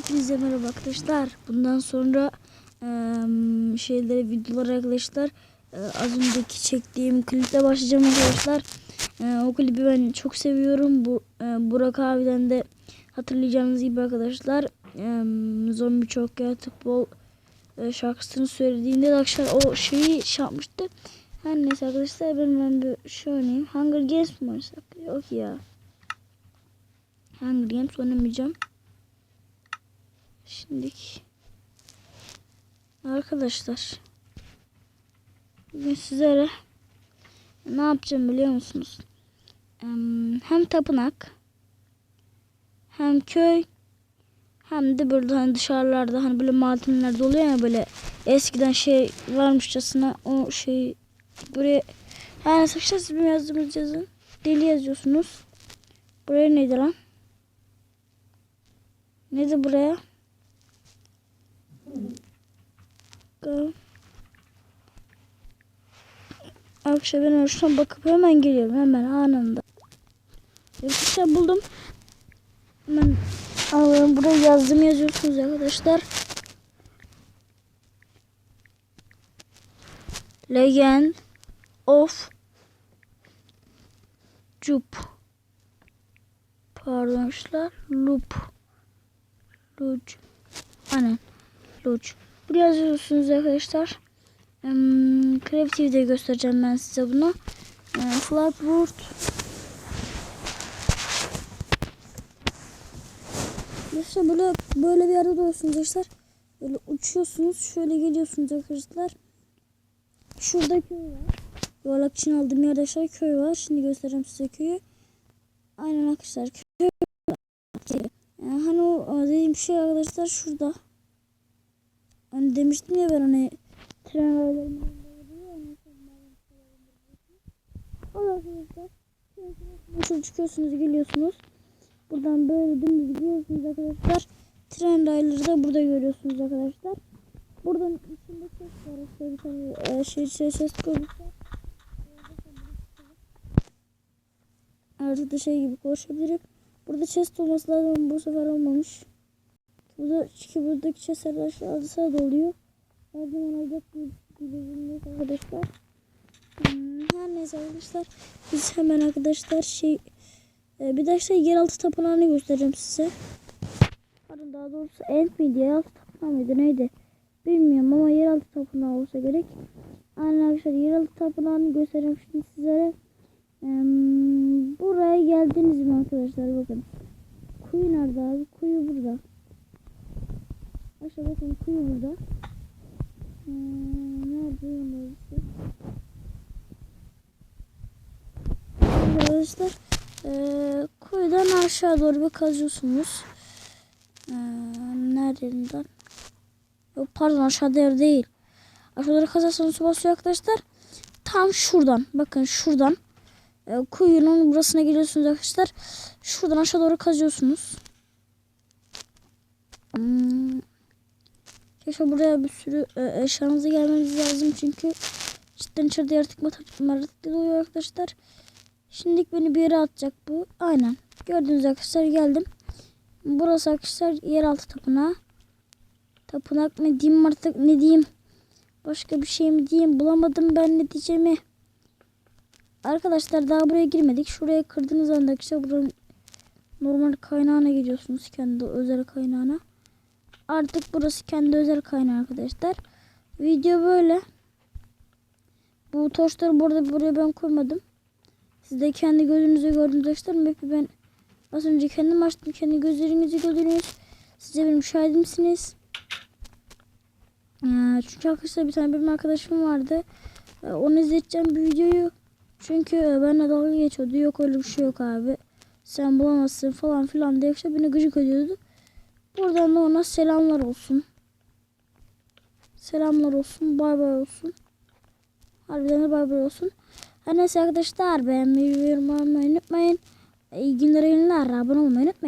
Hepinize merhaba arkadaşlar. Bundan sonra eee şeylere videolar arkadaşlar. Eee, az önceki çektiğim kliple başlayacağım arkadaşlar. Eee, o klibi ben çok seviyorum. Bu eee, Burak abiden de hatırlayacağınız gibi arkadaşlar. Eee zombi çok yaratık bol eee, şarkısını söylediğinde de arkadaşlar o şeyi şey yapmıştı. Her neyse arkadaşlar ben, ben bir şey oynayayım. Hunger Games mi oynasak? Yok ya. Hunger Games oynamayacağım. Şimdilik arkadaşlar bugün sizlere ne yapacağım biliyor musunuz? Em, Hem tapınak hem köy hem de böyle hani dışarılarda hani böyle madenlerde oluyor ya böyle eskiden şey varmışçasına o şey buraya yani arkadaşlar siz benim yazdığımız yazın deli yazıyorsunuz. Buraya neydi lan? Neydi buraya? Akşam ben oradan bakıp hemen geliyorum. Hemen anında. Arkadaşlar buldum. Hemen alıyorum. Buraya yazdım yazıyorsunuz arkadaşlar. Legend of Jup. Pardon arkadaşlar. Loop. Luc. Aynen. Luc. Buraya yazıyorsunuz arkadaşlar. Um, Creative'de göstereceğim ben size bunu. Um, Flatwood. Arkadaşlar böyle böyle bir yerde duruyorsunuz arkadaşlar. Böyle uçuyorsunuz. Şöyle geliyorsunuz arkadaşlar. Şurada köy var. Yuvarlak için aldığım yerde aşağı köy var. Şimdi göstereceğim size köyü. Aynen arkadaşlar. Köy. Yani hani o o dediğim şey arkadaşlar şurada. Hani demiştim ya ben hani tren Orada arkadaşlar. Şöyle çıkıyorsunuz geliyorsunuz. Buradan böyle dümdüz gidiyorsunuz arkadaşlar. Tren rayları da burada görüyorsunuz arkadaşlar. Buradan içinde ses var. İşte bir tane e, şey şey ses koymuşlar. Artık da şey gibi konuşabilirim. Burada chest olması lazım. Bu sefer olmamış. Burada çünkü buradaki chestler aşağıda sırada oluyor. Her zaman olacak gibi bilmiyoruz arkadaşlar. Hmm, her neyse arkadaşlar. Biz hemen arkadaşlar şey e, bir de işte yeraltı tapınağını göstereceğim size. Pardon daha doğrusu End miydi? Yeraltı tapınağı mıydı? Neydi? Bilmiyorum ama yeraltı tapınağı olsa gerek. Aynen arkadaşlar yeraltı tapınağını göstereceğim şimdi sizlere. Hmm, buraya geldiniz mi arkadaşlar bakın. Kuyu nerede abi? Kuyu burada. Aşağı bakın kuyu burada. Hmm, nerede orası? Arkadaşlar eee kuyudan aşağı doğru bir kazıyorsunuz. Eee nereden? Yok pardon aşağıda yer değil. Aşağıda kazarsanız su basıyor arkadaşlar. Tam şuradan. Bakın şuradan. E, kuyunun burasına geliyorsunuz arkadaşlar. Şuradan aşağı doğru kazıyorsunuz. Hmm. Keşke buraya bir sürü e, eşyanızı gelmeniz lazım çünkü cidden içeride yaratık maratık oluyor arkadaşlar. Şimdilik beni bir yere atacak bu. Aynen. Gördüğünüz arkadaşlar geldim. Burası arkadaşlar yeraltı tapınağı. Tapınak mı diyeyim artık ne diyeyim. Başka bir şey mi diyeyim bulamadım ben ne diyeceğimi. Arkadaşlar daha buraya girmedik. Şuraya kırdığınız anda işte buranın normal kaynağına gidiyorsunuz. Kendi özel kaynağına. Artık burası kendi özel kaynağı arkadaşlar. Video böyle. Bu toşları burada buraya ben koymadım. Siz de kendi gözünüzü gördünüz arkadaşlar. Map'i ben az önce kendim açtım. Kendi gözlerinizi gördünüz. Siz de benim şahidimsiniz. Ee, çünkü arkadaşlar bir tane benim arkadaşım vardı. Ee, onu izleteceğim bir videoyu. Çünkü e, benimle dalga geçiyordu. Yok öyle bir şey yok abi. Sen bulamazsın falan filan diye işte beni gıcık ediyordu. Buradan da ona selamlar olsun. Selamlar olsun. Bay bay olsun. Harbiden de bay bay olsun. Her neyse arkadaşlar beğenmeyi yorum almayı unutmayın. İyi günler, günler. Abone olmayı unutmayın.